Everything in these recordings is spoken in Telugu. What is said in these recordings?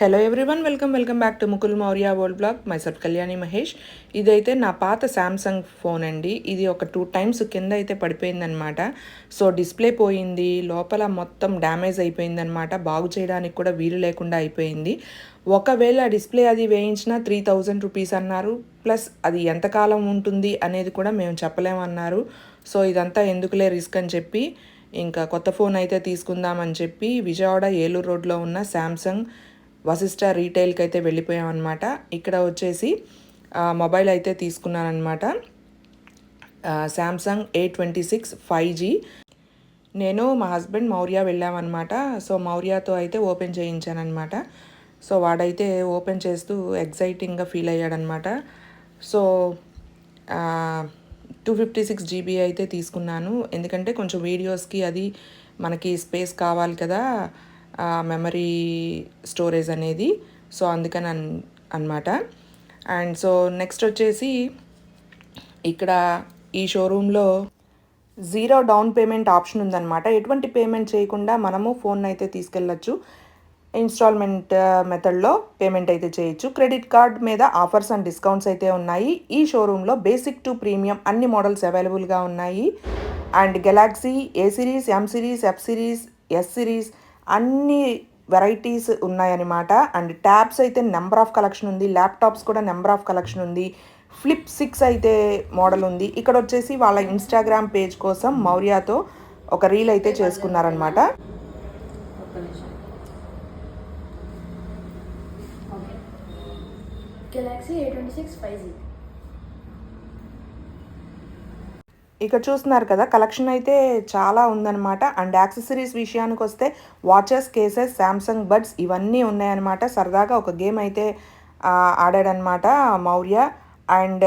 Hello everyone welcome welcome back to Mukul Maurya world blog myself Kalyani Mahesh ఇదైతే నా పాత శాంసంగ్ ఫోన్ అండి. ఇది ఒక టూ టైమ్స్ కింద అయితే పడిపోయిందనమాట సో డిస్ప్లే పోయింది. లోపల మొత్తం డ్యామేజ్ అయిపోయిందనమాట బాగు చేయడానికి కూడా వీలు లేకుండా అయిపోయింది. ఒకవేళ డిస్ప్లే అది వేయించిన త్రీ థౌజండ్ రూపీస్ అన్నారు. ప్లస్ అది ఎంతకాలం ఉంటుంది అనేది కూడా మేము చెప్పలేమన్నారు. సో ఇదంతా ఎందుకులే రిస్క్ అని చెప్పి ఇంకా కొత్త ఫోన్ అయితే తీసుకుందామని చెప్పి విజయవాడ ఏలూరు రోడ్లో ఉన్న శాంసంగ్ వశిష్ట రీటైల్కి అయితే వెళ్ళిపోయాం అనమాట ఇక్కడ వచ్చేసి మొబైల్ అయితే తీసుకున్నానమాట Samsung A twenty six five G. నేను మా హస్బెండ్ మౌర్య వెళ్ళామన్నమాట. సో మౌర్యతో అయితే ఓపెన్ చేయించానమాట సో వాడైతే ఓపెన్ చేస్తూ ఎగ్జైటింగ్గా feel అయ్యాడనమాట so two fifty six GB అయితే తీసుకున్నాను. ఎందుకంటే కొంచెం వీడియోస్కి అది మనకి స్పేస్ కావాలి కదా. మెమరీ స్టోరేజ్ అనేది. సో అందుకని అన్ అనమాట అండ్ సో నెక్స్ట్ వచ్చేసి ఇక్కడ ఈ షోరూంలో జీరో డౌన్ పేమెంట్ ఆప్షన్ ఉందన్నమాట. ఎటువంటి పేమెంట్ చేయకుండా మనము ఫోన్ అయితే తీసుకెళ్ళచ్చు. ఇన్స్టాల్మెంట్ మెథడ్లో పేమెంట్ అయితే చేయొచ్చు. క్రెడిట్ కార్డ్ మీద ఆఫర్స్ అండ్ డిస్కౌంట్స్ అయితే ఉన్నాయి. ఈ షోరూంలో బేసిక్ టు ప్రీమియం అన్ని మోడల్స్ అవైలబుల్గా ఉన్నాయి. And Galaxy A series M series F series S series అన్ని వెరైటీస్ ఉన్నాయన్నమాట. అండ్ ట్యాబ్స్ అయితే నెంబర్ ఆఫ్ కలెక్షన్ ఉంది. ల్యాప్టాప్స్ కూడా నెంబర్ ఆఫ్ కలెక్షన్ ఉంది. ఫ్లిప్ సిక్స్ అయితే మోడల్ ఉంది. ఇక్కడ వచ్చేసి వాళ్ళ ఇన్స్టాగ్రామ్ పేజ్ కోసం మౌర్యాతో ఒక రీల్ అయితే చేసుకున్నారనమాట Galaxy A twenty six five G ఇక్కడ చూస్తున్నారు కదా కలెక్షన్ అయితే చాలా ఉందన్నమాట. అండ్ యాక్సెసరీస్ విషయానికి వస్తే వాచెస్ కేసెస్ శాంసంగ్ బడ్స్ ఇవన్నీ ఉన్నాయన్నమాట. సరదాగా ఒక గేమ్ అయితే ఆడాడనమాట మౌర్య. అండ్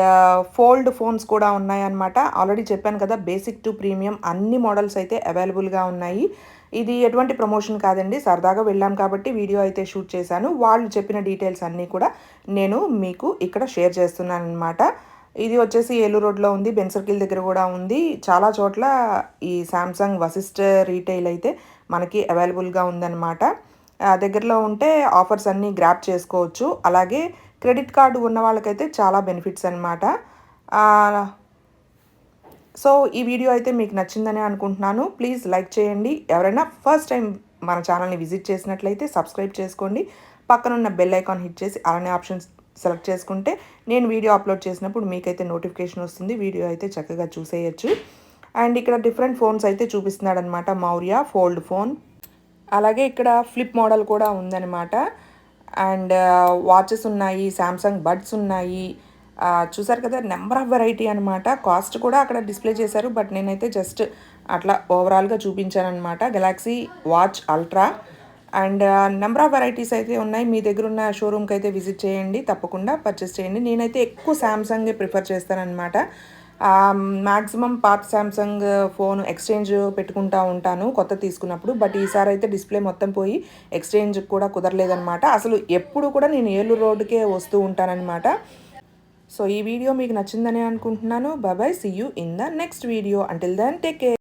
ఫోల్డ్ ఫోన్స్ కూడా ఉన్నాయన్నమాట. ఆల్రెడీ చెప్పాను కదా బేసిక్ టు ప్రీమియం అన్ని మోడల్స్ అయితే అవైలబుల్గా ఉన్నాయి. ఇది ఎటువంటి ప్రమోషన్ కాదండి. సరదాగా వెళ్ళాం కాబట్టి వీడియో అయితే షూట్ చేశాను. వాళ్ళు చెప్పిన డీటెయిల్స్ అన్నీ కూడా నేను మీకు ఇక్కడ షేర్ చేస్తున్నాను అనమాట ఇది వచ్చేసి ఏలూరు రోడ్లో ఉంది బెన్సర్కిల్ దగ్గర కూడా ఉంది. చాలా చోట్ల ఈ శాంసంగ్ వశిష్ఠ రీటైల్ అయితే మనకి అవైలబుల్గా ఉందన్నమాట. దగ్గరలో ఉంటే ఆఫర్స్ అన్నీ గ్రాప్ చేసుకోవచ్చు. అలాగే క్రెడిట్ కార్డు ఉన్న వాళ్ళకైతే చాలా బెనిఫిట్స్ అనమాట సో ఈ వీడియో అయితే మీకు నచ్చిందని అనుకుంటున్నాను. ప్లీజ్ లైక్ చేయండి. ఎవరైనా ఫస్ట్ టైం మన ఛానల్ని విజిట్ చేసినట్లయితే సబ్స్క్రైబ్ చేసుకోండి. పక్కనున్న బెల్ ఐకాన్ హిట్ చేసి అలానే ఆప్షన్స్ సెలెక్ట్ చేసుకుంటే నేను వీడియో అప్లోడ్ చేసినప్పుడు మీకైతే నోటిఫికేషన్ వస్తుంది వీడియో అయితే చక్కగా చూసేయచ్చు. అండ్ ఇక్కడ డిఫరెంట్ ఫోన్స్ అయితే చూపిస్తున్నాడు అనమాట మౌర్య ఫోల్డ్ ఫోన్. అలాగే ఇక్కడ ఫ్లిప్ మోడల్ కూడా ఉందనమాట. అండ్ వాచెస్ ఉన్నాయి శాంసంగ్ బడ్స్ ఉన్నాయి. చూసారు కదా నెంబర్ ఆఫ్ వెరైటీ అనమాట. కాస్ట్ కూడా అక్కడ డిస్ప్లే చేశారు బట్ నేనైతే జస్ట్ అట్లా ఓవరాల్గా చూపించాను అనమాట Galaxy watch Ultra. And number of varieties అయితే ఉన్నాయి. మీ దగ్గర ఉన్న షోరూమ్కి అయితే విజిట్ చేయండి. తప్పకుండా పర్చేస్ చేయండి. నేనైతే ఎక్కువ శాంసంగే ప్రిఫర్ చేస్తానమాట మ్యాక్సిమం పాత శాంసంగ్ ఫోన్ ఎక్స్చేంజ్ పెట్టుకుంటా ఉంటాను కొత్త తీసుకున్నప్పుడు. బట్ ఈసారి అయితే డిస్ప్లే మొత్తం పోయి ఎక్స్చేంజ్ కూడా కుదరలేదనమాట అసలు ఎప్పుడు కూడా నేను ఏలూరు రోడ్డుకే వస్తూ ఉంటానన్నమాట. సో ఈ వీడియో మీకు నచ్చిందని అనుకుంటున్నాను. Bye bye see you in the next video until then take care